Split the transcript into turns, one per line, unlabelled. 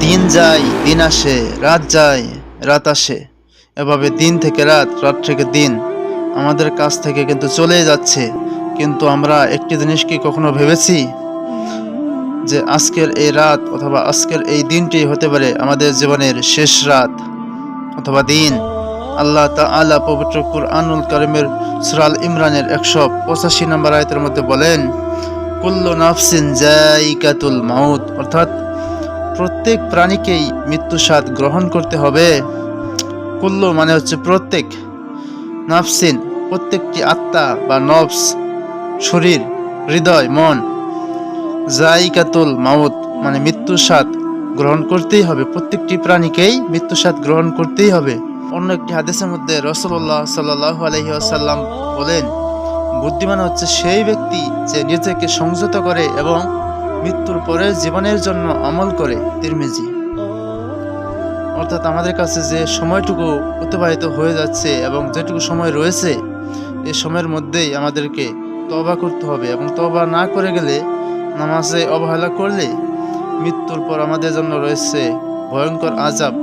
দিন যায়, দিন আসে, রাত যায়, রাত আসে। এভাবে দিন থেকে রাত রাত থেকে দিন আমাদের কাছ থেকে কিন্তু চলে যাচ্ছে। কিন্তু আমরা একটি জিনিস কি কখনো ভেবেছি? যে আজকের এই রাত অথবা আজকের এই দিনটি হতে পারে আমাদের জীবনের শেষ রাত অথবা দিন। আল্লাহ তা তাআলা পবিত্র কুরআনুল কারিমের সুরাল ইমরানের একশো পঁচাশি নম্বর আয়তের মধ্যে বলেন, কুল্লু নাফসিন জাইকাতুল মাউত। অর্থাৎ প্রত্যেক প্রাণীকেই মৃত্যু স্বাদ গ্রহণ করতে হবে। কুল্লু মানে হচ্ছে প্রত্যেক নাফসিন, প্রত্যেকটি আত্মা বা নফস, শরীর, হৃদয়, মন জাইকাতুল মাউত মানে মৃত্যু স্বাদ গ্রহণ করতেই হবে। প্রত্যেকটি প্রাণীকেই মৃত্যু স্বাদ গ্রহণ করতেই হবে। অন্য একটি হাদিসের মধ্যে রসল্লাহ সাল্লাহ আলহি আসাল্লাম বলেন, বুদ্ধিমান হচ্ছে সেই ব্যক্তি যে নিজেকে সংযত করে এবং মৃত্যুর পরে জীবনের জন্য আমল করে তিরমিজি। অর্থাৎ আমাদের কাছে যে সময়টুকু অতিবাহিত হয়ে যাচ্ছে এবং যেটুকু সময় রয়েছে, এই সময়ের মধ্যেই আমাদেরকে তবা করতে হবে এবং তবা না করে গেলে, নামাজে অবহেলা করলে মৃত্যুর পর আমাদের জন্য রয়েছে ভয়ঙ্কর আজাব